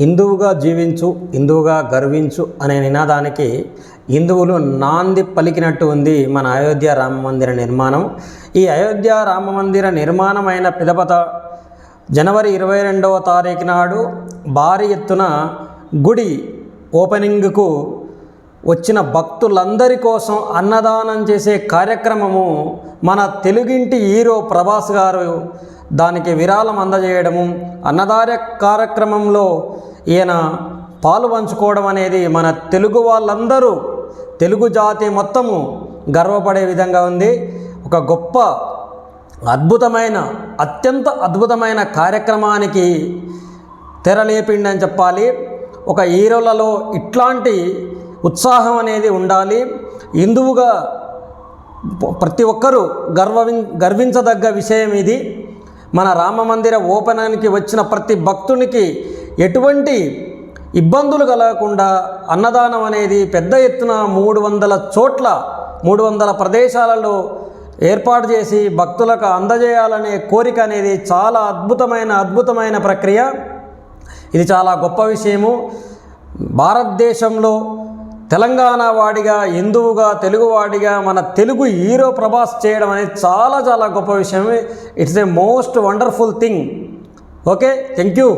హిందువుగా జీవించు హిందువుగా గర్వించు అనే నినాదానికి హిందువులు నాంది పలికినట్టు ఉంది మన అయోధ్య రామ మందిర నిర్మాణం. ఈ అయోధ్య రామ మందిర నిర్మాణం అయిన పిదపత జనవరి ఇరవై రెండవ తారీఖు నాడు భారీ ఎత్తున గుడి ఓపెనింగ్కు వచ్చిన భక్తులందరి కోసం అన్నదానం చేసే కార్యక్రమము మన తెలుగింటి హీరో ప్రభాస్ గారు దానికి విరాళం అందజేయడము అన్నదాన కార్యక్రమంలో ఈయన పాలు పంచుకోవడం అనేది మన తెలుగు వాళ్ళందరూ తెలుగు జాతి మొత్తము గర్వపడే విధంగా ఉంది. ఒక గొప్ప అద్భుతమైన అత్యంత అద్భుతమైన కార్యక్రమానికి తెరలేపిండని చెప్పాలి. ఒక హీరోలలో ఇట్లాంటి ఉత్సాహం అనేది ఉండాలి. హిందువుగా ప్రతి ఒక్కరూ గర్వ గర్వించదగ్గ విషయం ఇది. మన రామ మందిర ఓపెనానికి వచ్చిన ప్రతి భక్తునికి ఎటువంటి ఇబ్బందులు కలగకుండా అన్నదానం అనేది పెద్ద ఎత్తున మూడు వందల చోట్ల మూడు వందల ప్రదేశాలలో ఏర్పాటు చేసి భక్తులకు అందజేయాలనే కోరిక అనేది చాలా అద్భుతమైన అద్భుతమైన ప్రక్రియ. ఇది చాలా గొప్ప విషయము. భారతదేశంలో తెలంగాణ వాడిగా హిందువుగా తెలుగువాడిగా మన తెలుగు హీరో ప్రభాస్ చేయడం అనేది చాలా చాలా గొప్ప విషయం it's a most wonderful thing okay thank you